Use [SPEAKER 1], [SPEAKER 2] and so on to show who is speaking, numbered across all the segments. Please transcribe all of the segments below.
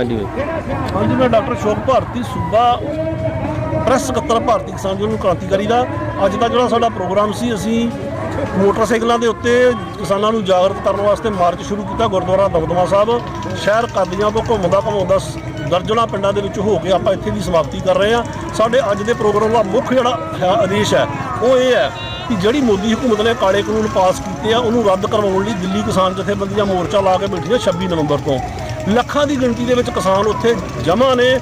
[SPEAKER 1] ਹਾਂਜੀ।
[SPEAKER 2] ਹਾਂਜੀ, ਮੈਂ ਡਾਕਟਰ ਸ਼ੋਕ ਭਾਰਤੀ ਸੂਬਾ ਪ੍ਰੈਸ ਸਕੱਤਰ ਭਾਰਤੀ ਕਿਸਾਨ ਯੂਨੀਅਨ ਕ੍ਰਾਂਤੀਕਾਰੀ ਦਾ। ਅੱਜ ਦਾ ਜਿਹੜਾ ਸਾਡਾ ਪ੍ਰੋਗਰਾਮ ਸੀ, ਅਸੀਂ ਮੋਟਰਸਾਈਕਲਾਂ ਦੇ ਉੱਤੇ ਕਿਸਾਨਾਂ ਨੂੰ ਜਾਗਰਤ ਕਰਨ ਵਾਸਤੇ ਮਾਰਚ ਸ਼ੁਰੂ ਕੀਤਾ, ਗੁਰਦੁਆਰਾ ਦਮਦਮਾ ਸਾਹਿਬ। ਸ਼ਹਿਰ ਕਾਦੀਆਂ ਤੋਂ ਘੁੰਮਦਾ ਘੁੰਮਾਉਂਦਾ ਸ- ਦਰਜਨਾਂ ਪਿੰਡਾਂ ਦੇ ਵਿੱਚ ਹੋ ਕੇ ਆਪਾਂ ਇੱਥੇ ਦੀ ਸਮਾਪਤੀ ਕਰ ਰਹੇ ਹਾਂ। ਸਾਡੇ ਅੱਜ ਦੇ ਪ੍ਰੋਗਰਾਮ ਦਾ ਮੁੱਖ ਜਿਹੜਾ ਹੈ, ਆਦੇਸ਼ ਹੈ, ਉਹ ਇਹ ਹੈ ਕਿ ਜਿਹੜੀ ਮੋਦੀ ਹਕੂਮਤ ਨੇ ਕਾਲੇ ਕਾਨੂੰਨ ਪਾਸ ਕੀਤੇ ਆ, ਉਹਨੂੰ ਰੱਦ ਕਰਵਾਉਣ ਲਈ ਦਿੱਲੀ ਕਿਸਾਨ ਜਥੇਬੰਦੀਆਂ ਮੋਰਚਾ ਲਾ ਕੇ ਬੈਠੀਆਂ 26 ਨਵੰਬਰ ਤੋਂ। ਲੱਖਾਂ ਦੀ ਗਿਣਤੀ ਦੇ ਵਿੱਚ ਕਿਸਾਨ ਉੱਥੇ ਜਮ੍ਹਾਂ ਨੇ।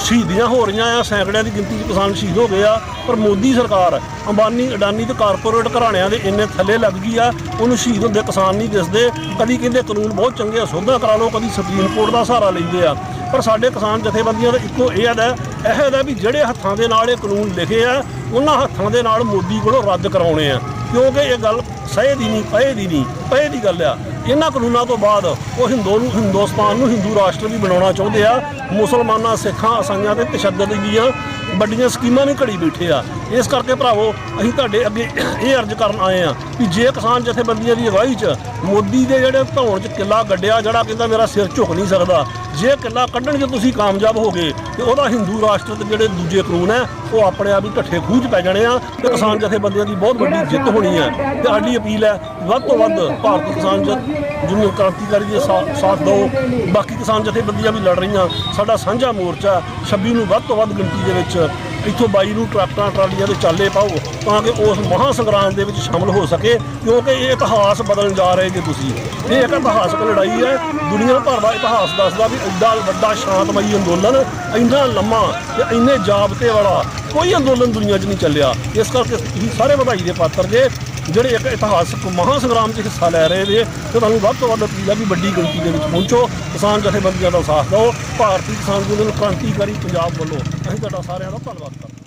[SPEAKER 2] ਸ਼ਹੀਦੀਆਂ ਹੋ ਰਹੀਆਂ ਆ, ਸੈਂਕੜਿਆਂ ਦੀ ਗਿਣਤੀ 'ਚ ਕਿਸਾਨ ਸ਼ਹੀਦ ਹੋ ਗਏ ਆ। ਪਰ ਮੋਦੀ ਸਰਕਾਰ ਅੰਬਾਨੀ, ਅਡਾਨੀ ਤੇ ਕਾਰਪੋਰੇਟ ਘਰਾਣਿਆਂ ਦੇ ਇੰਨੇ ਥੱਲੇ ਲੱਗ ਗਈ ਆ, ਉਹਨੂੰ ਸ਼ਹੀਦ ਹੁੰਦੇ ਕਿਸਾਨ ਨਹੀਂ ਦਿਸਦੇ। ਕਦੀ ਕਹਿੰਦੇ ਕਾਨੂੰਨ ਬਹੁਤ ਚੰਗੇ ਆ, ਸੋਧਾ ਕਰਾ ਲਓ, ਕਦੀ ਸੁਪਰੀਮ ਕੋਰਟ ਦਾ ਸਹਾਰਾ ਲੈਂਦੇ ਆ। ਪਰ ਸਾਡੇ ਕਿਸਾਨ ਜਥੇਬੰਦੀਆਂ ਦਾ ਇੱਕੋ ਇਹ ਹੈ ਇਹ ਹੈ ਵੀ ਜਿਹੜੇ ਹੱਥਾਂ ਦੇ ਨਾਲ ਇਹ ਕਾਨੂੰਨ ਲਿਖੇ ਆ, ਉਹਨਾਂ ਹੱਥਾਂ ਦੇ ਨਾਲ ਮੋਦੀ ਕੋਲੋਂ ਰੱਦ ਕਰਾਉਣੇ ਆ। ਕਿਉਂਕਿ ਇਹ ਗੱਲ ਸਹੀ ਦੀ ਨਹੀਂ, ਪਏ ਦੀ ਨਹੀਂ, ਪਏ ਦੀ ਗੱਲ ਆ। ਇਹਨਾਂ ਕਾਨੂੰਨਾਂ ਤੋਂ ਬਾਅਦ ਉਹ ਹਿੰਦੂ ਨੂੰ, ਹਿੰਦੁਸਤਾਨ ਨੂੰ ਹਿੰਦੂ ਰਾਸ਼ਟਰ ਵੀ ਬਣਾਉਣਾ ਚਾਹੁੰਦੇ ਆ, ਮੁਸਲਮਾਨਾਂ, ਸਿੱਖਾਂ ਈਸਾਈਆਂ ਤੇ ਤਸ਼ੱਦਦ ਦੀਆਂ ਵੱਡੀਆਂ ਸਕੀਮਾਂ ਵੀ ਘੜੀ ਬੈਠੇ ਆ। ਇਸ ਕਰਕੇ ਭਰਾਵੋ, ਅਸੀਂ ਤੁਹਾਡੇ ਅੱਗੇ ਇਹ ਅਰਜ਼ ਕਰਨ ਆਏ ਆ ਕਿ ਜੇ ਕਿਸਾਨ ਜਥੇਬੰਦੀਆਂ ਦੀ ਅਗਵਾਈ 'ਚ ਮੋਦੀ ਦੇ ਜਿਹੜੇ ਧੌਣ 'ਚ ਕਿੱਲਾ ਗੱਡਿਆ, ਜਿਹੜਾ ਕਹਿੰਦਾ ਮੇਰਾ ਸਿਰ ਝੁਕ ਨਹੀਂ ਸਕਦਾ, ਜੇ ਕਿੱਲਾ ਕੱਢਣ 'ਚ ਤੁਸੀਂ ਕਾਮਯਾਬ ਹੋ ਗਏ, ਤੇ ਉਹਦਾ ਹਿੰਦੂ ਰਾਸ਼ਟਰ ਦੇ ਜਿਹੜੇ ਦੂਜੇ ਕਾਨੂੰਨ ਹੈ, ਉਹ ਆਪਣੇ ਆਪ ਹੀ ਢੱਠੇ ਖੂਹ 'ਚ ਪੈ ਜਾਣੇ ਆ ਤੇ ਕਿਸਾਨ ਜਥੇਬੰਦੀਆਂ ਦੀ ਬਹੁਤ ਵੱਡੀ ਜਿੱਤ ਹੋਣੀ ਹੈ। ਤੇ ਸਾਡੀ ਅਪੀਲ ਹੈ, ਵੱਧ ਤੋਂ ਵੱਧ ਭਾਰਤ ਕਿਸਾਨ ਜਥ ਜਿਹਨੂੰ ਕ੍ਰਾਂਤੀਕਾਰੀ ਦੇ ਸਾ- ਸਾਥ ਦਿਓ, ਬਾਕੀ ਕਿਸਾਨ ਜਥੇਬੰਦੀਆਂ ਵੀ ਲੜ ਰਹੀਆਂ, ਸਾਡਾ ਸਾਂਝਾ ਮੋਰਚਾ 26 ਨੂੰ ਵੱਧ ਤੋਂ ਵੱਧ ਗਿਣਤੀ ਦੇ ਵਿੱਚ ਇੱਥੋਂ ਬਾਈ ਨੂੰ ਟਰੈਕਟਰਾਂ ਟਰਾਲੀਆਂ ਦੇ ਚਾਲੇ ਪਾਓ ਤਾਂ ਕਿ ਉਸ ਮਹਾਂ ਸੰਗਰਾਮ ਦੇ ਵਿੱਚ ਸ਼ਾਮਲ ਹੋ ਸਕੇ, ਕਿਉਂਕਿ ਇਹ ਇਤਿਹਾਸ ਬਦਲਣ ਜਾ ਰਹੇ ਜੇ ਤੁਸੀਂ। ਇਹ ਇੱਕ ਇਤਿਹਾਸਕ ਲੜਾਈ ਹੈ। ਦੁਨੀਆ ਭਰ ਦਾ ਇਤਿਹਾਸ ਦੱਸਦਾ ਵੀ ਐਡਾ ਵੱਡਾ ਸ਼ਾਂਤਮਈ ਅੰਦੋਲਨ, ਇੰਨਾ ਲੰਮਾ ਤੇ ਇੰਨੇ ਜਾਬਤੇ ਵਾਲਾ ਕੋਈ ਅੰਦੋਲਨ ਦੁਨੀਆ 'ਚ ਨਹੀਂ ਚੱਲਿਆ। ਇਸ ਕਰਕੇ ਤੁਸੀਂ ਸਾਰੇ ਵਧਾਈ ਦੇ ਪਾਤਰ ਜੇ ਜਿਹੜੇ ਇੱਕ ਇਤਿਹਾਸਕ ਮਹਾਂ ਸੰਗਰਾਮ 'ਚ ਹਿੱਸਾ ਲੈ ਰਹੇ ਨੇ, ਤੇ ਤੁਹਾਨੂੰ ਵੱਧ ਤੋਂ ਵੱਧ ਅਪੀਲ ਹੈ ਵੀ ਵੱਡੀ ਗਿਣਤੀ ਦੇ ਵਿੱਚ ਪਹੁੰਚੋ, ਕਿਸਾਨ ਜਥੇਬੰਦੀਆਂ ਦਾ ਸਾਥ ਦਿਓ, ਭਾਰਤੀ ਕਿਸਾਨ ਯੂਨੀਅਨ ਕ੍ਰਾਂਤੀਕਾਰੀ ਪੰਜਾਬ ਵੱਲੋਂ ਅਸੀਂ ਤੁਹਾਡਾ ਸਾਰਿਆਂ ਦਾ ਧੰਨਵਾਦ ਕਰਦੇ